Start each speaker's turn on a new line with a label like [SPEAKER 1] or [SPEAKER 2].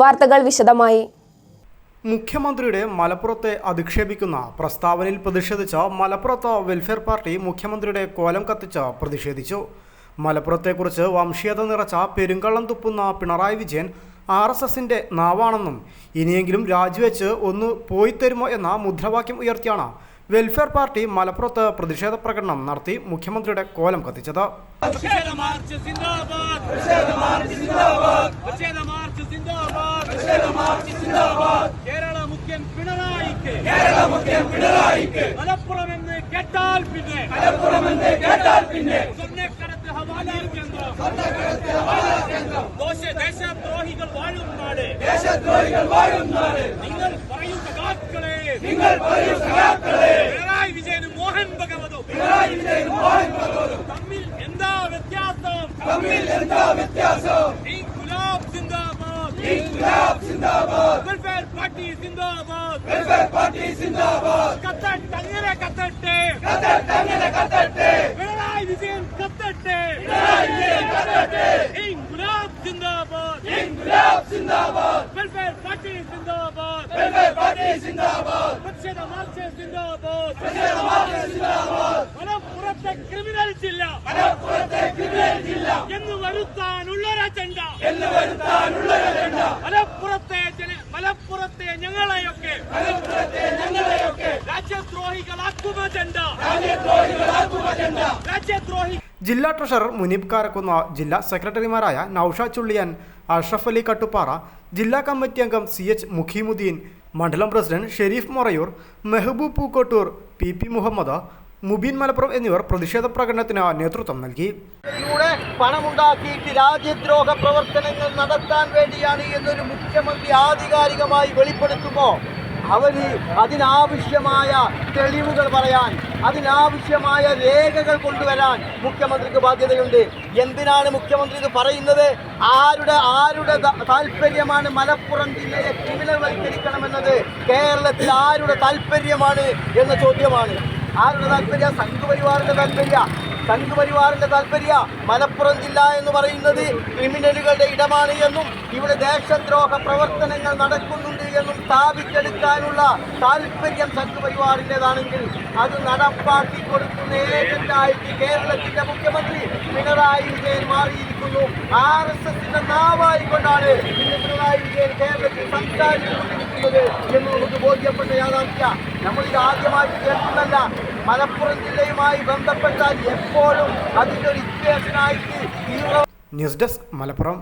[SPEAKER 1] വാർത്തകൾ വിശദമായി.
[SPEAKER 2] മുഖ്യമന്ത്രിയുടെ മലപ്പുറത്തെ അധിക്ഷേപിക്കുന്ന പ്രസ്താവനയിൽ പ്രതിഷേധിച്ച മലപ്പുറത്ത് വെൽഫെയർ പാർട്ടി മുഖ്യമന്ത്രിയുടെ കോലം കത്തിച്ച് പ്രതിഷേധിച്ചു. മലപ്പുറത്തെക്കുറിച്ച് വംശീയത നിറച്ച പെരുങ്കള്ളം തുപ്പുന്ന പിണറായി വിജയൻ ആർ എസ് എസിന്റെ നാവാണെന്നും ഇനിയെങ്കിലും രാജിവെച്ച് ഒന്ന് പോയി തരുമോ എന്ന മുദ്രാവാക്യം ഉയർത്തിയാണ് വെൽഫെയർ പാർട്ടി മലപ്പുറത്ത് പ്രതിഷേധ പ്രകടനം നടത്തി മുഖ്യമന്ത്രിയുടെ കോലം കത്തിച്ചത്
[SPEAKER 3] പ്രതിഷേധ മാർച്ച് സിന്ദാബാദ് പ്രതിഷേധ മാർച്ച് സിന്ദാബാദ് പ്രതിഷേധ മാർച്ച് സിന്ദാബാദ് പ്രതിഷേധ മാർച്ച് സിന്ദാബാദ് കേരള മുഖ്യൻ പിണറായിക്ക് കേരള മുഖ്യൻ പിണറായിക്ക്. മലപ്പുറം എന്ന് കേട്ടാൽ പിന്നെ. മലപ്പുറം എന്ന് കേട്ടാൽ പിന്നെ. സ്വർണക്കടത്ത് ഹവാല കേന്ദ്രം. സ്വർണക്കടത്ത് ഹവാല കേന്ദ്രം. ദോഷ ദേശദ്രോഹികൾ വാഴും നാട്. ദേശദ്രോഹികൾ വാഴും നാട്. നിങ്ങൾ പറയൂ സഖാക്കളെ നിങ്ങൾ പറയൂ സഖാക്കളെ പിണറായി വിജയനും മോഹൻ ഭഗവതും. പിണറായി വിജയനും മോഹൻ ഭഗവതും. തമ്മിൽ എന്താ വ്യത്യാസം? തമ്മിൽ എന്താ വ്യത്യാസം? ഗുലാബ് സിന്ദാബാദ്. ഗുലാബ് സിന്ദാബാദ്. പാർട്ടി സിന്ദാബാദ്. വെൽഫെയർ പാർട്ടി സിന്ദാബാദ്. കത്തട്ടെ അങ്ങനെ കത്തട്ടെ. കത്തട്ടെ അങ്ങനെ കത്തട്ടെ. പിണറായി വിജയൻ കത്തട്ടെ. പിണറായി വിജയൻ കത്തട്ടെ. ഗുലാബ് സിന്ദാബാദ്. ഗുലാബ് സിന്ദാബാദ്. വെൽഫെയർ പാർട്ടി സിന്ദാബാദ്. വെൽഫെയർ പാർട്ടി സിന്ദാബാദ്. പ്രതിഷേധ മാർച്ച് സിന്ദാബാദ്. പ്രതിഷേധ മാർച്ച് സിന്ദാബാദ്. മലപ്പുറത്തെ ക്രിമിനൽ ജില്ല. മലപ്പുറത്തെ ക്രിമിനൽ ജില്ല. എന്ന് വരുത്താനുള്ളൊരു അജണ്ട എന്ന് വരുത്താനുള്ളൊരു അജണ്ട മലപ്പുറത്തെ മലപ്പുറത്തെ ഞങ്ങളെയൊക്കെ മലപ്പുറത്തെ ഞങ്ങളെയൊക്കെ രാജ്യദ്രോഹികളാക്കും അജണ്ട രാജ്യദ്രോഹികളാക്കും അജണ്ട രാജ്യദ്രോഹി
[SPEAKER 2] ജില്ലാ ട്രഷറർ മുനീബ് കാരക്കുന്ന ജില്ലാ സെക്രട്ടറിമാരായ നൌഷ ചുള്ളിയാൻ അഷ്റഫ് അലി കട്ടുപ്പാറ ജില്ലാ കമ്മിറ്റി അംഗം സി എച്ച് മുഖീമുദ്ദീൻ മണ്ഡലം president Sharif Morayur Mehboob Pookkottur P P Muhammad Mubeen Malappuram എന്നിവർ പ്രതിഷേധ പ്രകടനത്തിന് നേതൃത്വം നൽകി.
[SPEAKER 4] പണമുണ്ടാക്കിയിട്ട് രാജ്യദ്രോഹ പ്രവർത്തനങ്ങൾ നടത്താൻ വേണ്ടിയാണ് എന്നൊരു മുഖ്യമന്ത്രി ആധികാരികമായി വെളിപ്പെടുത്തുമ്പോൾ അവർ അതിനാവശ്യമായ തെളിവുകൾ പറയാൻ അതിനാവശ്യമായ രേഖകൾ കൊണ്ടുവരാൻ മുഖ്യമന്ത്രിക്ക് ബാധ്യതയുണ്ട്. എന്തിനാണ് മുഖ്യമന്ത്രി ഇത് പറയുന്നത്? ആരുടെ ആരുടെ താല്പര്യമാണ് മലപ്പുറം ജില്ലയെ ക്രിമിനൽ വൽക്കരിക്കണമെന്നത് കേരളത്തിൽ ആരുടെ താല്പര്യമാണ് എന്ന ചോദ്യമാണ്. ആരുടെ താല്പര്യ? സംഘപരിവാറിന്റെ താല്പര്യ. സംഘപരിവാറിന്റെ താല്പര്യ മലപ്പുറം ജില്ല എന്ന് പറയുന്നത് ക്രിമിനലുകളുടെ ഇടമാണ് എന്നും ഇവിടെ ദേശദ്രോഹ പ്രവർത്തനങ്ങൾ നടക്കുന്നുണ്ട് എന്നും സ്ഥാപിച്ചെടുക്കാനുള്ള താല്പര്യം സംഘപരിവാറിന്റെതാണെങ്കിൽ അത് നടപ്പാക്കി കൊടുക്കുന്ന ഏജന്റായിട്ട് കേരളത്തിന്റെ മുഖ്യമന്ത്രി പിണറായി വിജയൻ മാറിയിരിക്കുന്നു. ആർ എസ് എസിന്റെ നാവായിക്കൊണ്ടാണ് ഇന്ന് പിണറായി വിജയൻ കേരളത്തിൽ സംസാരിച്ചുകൊണ്ടിരിക്കുന്നത് എന്ന് നമുക്ക് ബോധ്യപ്പെട്ട യാഥാർത്ഥ്യ. നമ്മളിത് ആദ്യമായിട്ട് കേൾക്കുന്നല്ല മലപ്പുറം ജില്ലയുമായി ബന്ധപ്പെട്ടാൽ എപ്പോഴും അതിന്റെ ഒരു ഇക്വേഷനായിട്ട്
[SPEAKER 2] ന്യൂസ് ഡെസ്ക് മലപ്പുറം.